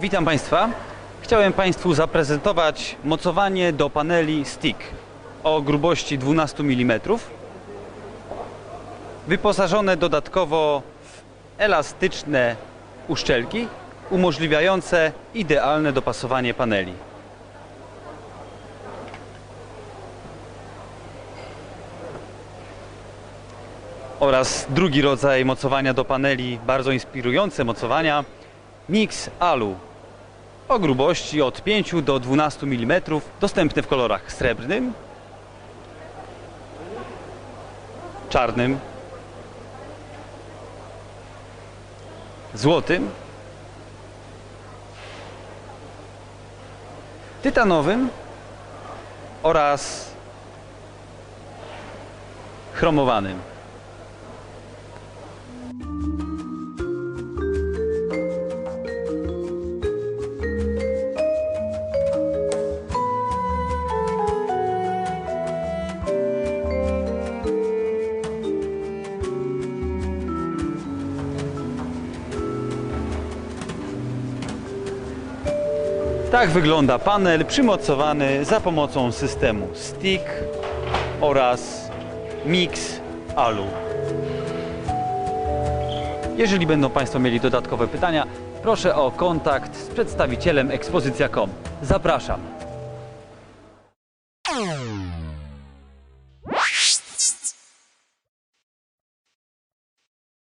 Witam Państwa. Chciałem Państwu zaprezentować mocowanie do paneli stick o grubości 12 mm. Wyposażone dodatkowo elastyczne uszczelki umożliwiające idealne dopasowanie paneli. Oraz drugi rodzaj mocowania do paneli, bardzo inspirujące mocowania, Mix Alu o grubości od 5 do 12 mm, dostępny w kolorach srebrnym, czarnym, złotym, tytanowym oraz chromowanym. Tak wygląda panel przymocowany za pomocą systemu stick oraz mix alu. Jeżeli będą Państwo mieli dodatkowe pytania, proszę o kontakt z przedstawicielem ekspozycja.com. Zapraszam!